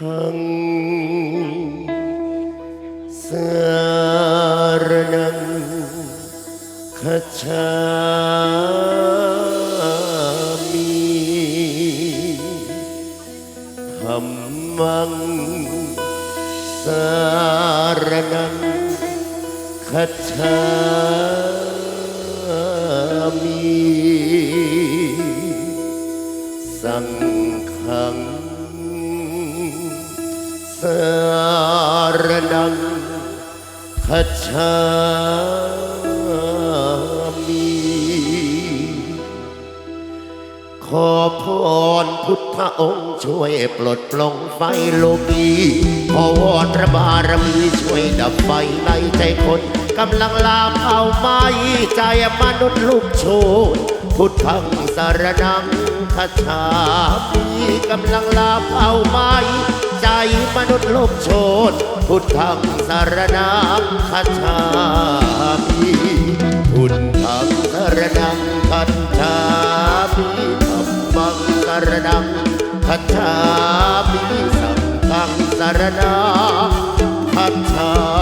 หังสารนังคัจามิธรรมังสารนังคัจามิสังฆัง สารนังคัจามิขอพรพุทธองค์ช่วยปลดปลงไฟโลกีขอวอนพระบารมีช่วยดับไฟในใจคนกำลังลามเอาไม้ใจมนุษย์ลูกโชน พังสารนังคาชามีกำลังลามเอาไม้ใจมนุษย์ลูกโชนพุทธังสารนังคาชามีพุทธังสารนังคัจฉามิธรรมังสารนังคัจฉามิสังฆังสารนังคัจฉา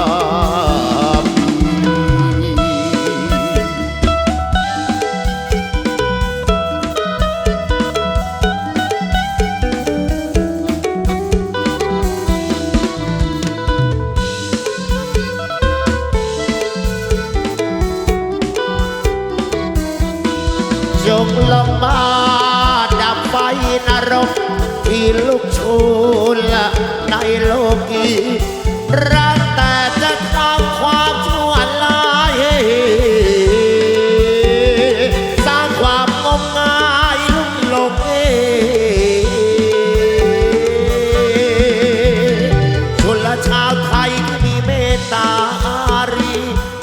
จงลงมาดับไฟนรก ที่ลุกโชนละในโลกีรักแต่จะทำความชั่วร้ายสร้างความงมงายลุ่มหลงเอชนละชาวไทยที่มีเมตตาอารี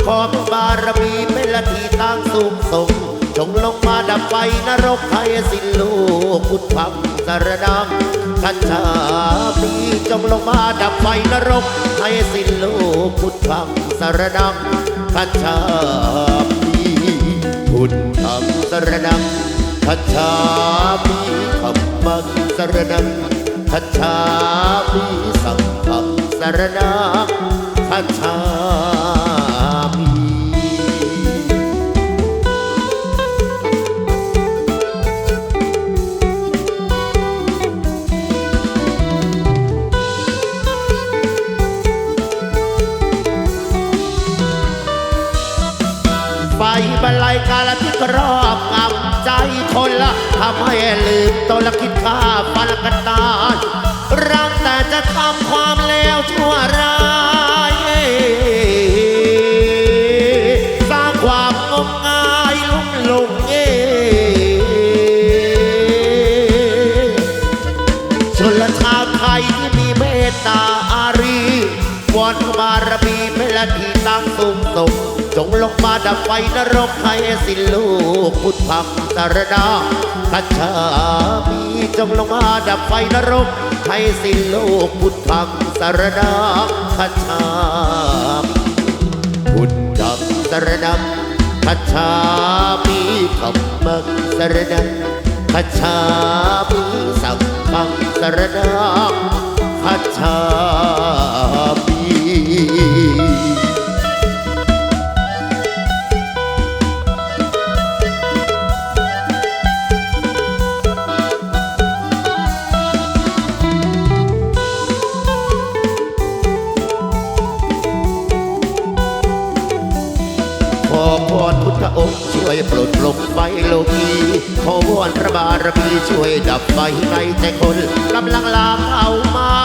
ขอพระบารมีเป็นละที่ตั้งสุขสมจงลง ดับไฟนรกให้สิ้นลูกพุทธังสารนังคัจฉามีจงลงมาดับไฟนรกให้สิ้นลูกพุทธังสารนังคัจฉามีพุทธังสารนังคัจฉามีธรรมังสารนังคัจฉามีสังฆังสารนังคัจฉา บรรลัยกาลที่ครอบงำใจคนละทำให้ลืมตนละคิดฆ่าฟันกันตายรักแต่จะทำความเลวชั่วร้ายสร้างความงมงายลุ่มหลงเอชนละชาวไทยที่มีเมตตาอารีวอนพระบารมีเป็นละที่ตั้งสูงส่ง จงลงมาดับไฟนรกให้สิ้นลูกพุทธังสารนาคัจฉามีจงลงมาดับไฟนรกให้สิ้นลูกพุทธังสารนาคัจฉาพุทธังสารนังคัจฉามิธรรมังสารนังคัจฉามิสังฆังสารนังคัจฉา ปลดปลงไฟโลกีขอวอนพระบารมีช่วยดับไฟในใจคนกำลังลามเอาไม้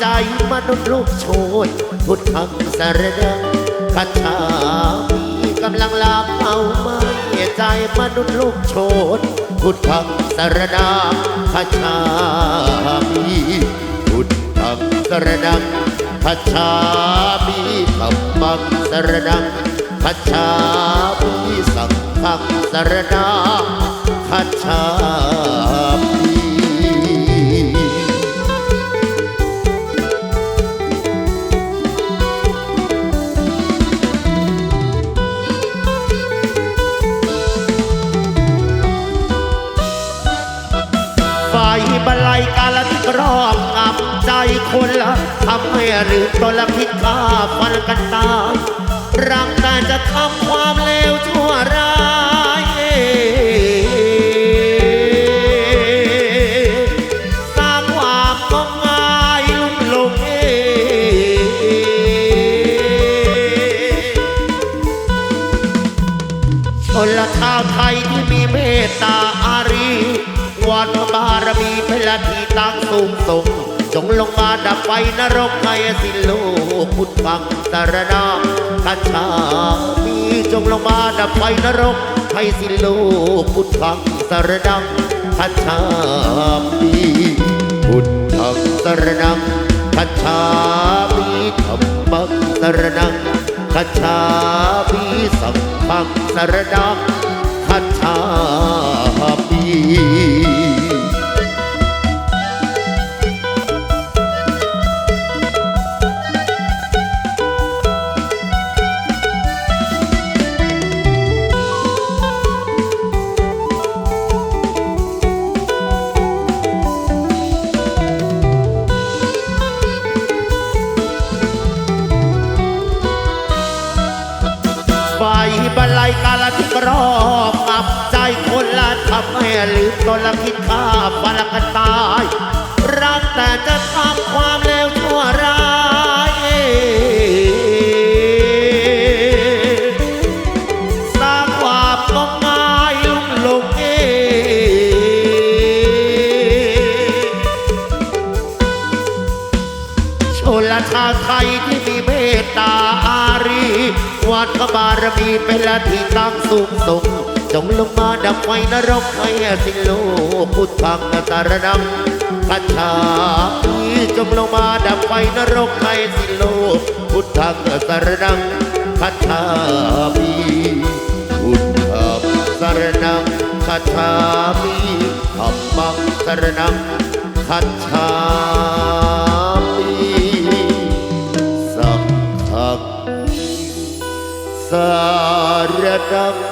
ใจมนุษย์ลูกโชนพุทธังสารนังคัจฉามีกำลังลามเอาไม้ใจมนุษย์ลูกโชนพุทธังสารนังคัจฉามีพุทธังสารนังคัจฉามีธรรมังสารนังคัจฉามิ สังฆังสรนาคัจฉามิไฟบลัยกาลที่รอบงำใจคนละทำให้ลืมตนละคิดฆ่าฟันกันตายรักแต่จะทำ ตั้งสูงส่งจงลงมาดับไฟนรกให้สิ้นโลกพุทธังสารนาคัจฉามีจงลงมาดับไฟนรกให้สิ้นโลกพุทธังสารนังคัจฉามีพุทธังสารนังคัจฉามีธรรมังสารนังคัจฉามิสังฆังสรณัง บรรลัยกาลที่กรอบกับใจคนละทำให้ลืมตนละคิดฆ่าฟันละกันตาย รักแต่จะทำความเลวชั่วร้ายสร้างความงมงายลุ่มหลงเอชนละชาไทยที่มี วัดพระบารมีเป็นละที่ตั้งสูงส่งจงลงมาดับไฟนรกให้สิ้นโลกพุทธังสารนังคัจฉามิจงลงมาดับไฟนรกให้สิ้นโลกพุทธังสารนังคัจฉามิพุทธังสารนังคัจฉามิธรรมังสารนังคัจฉา มิ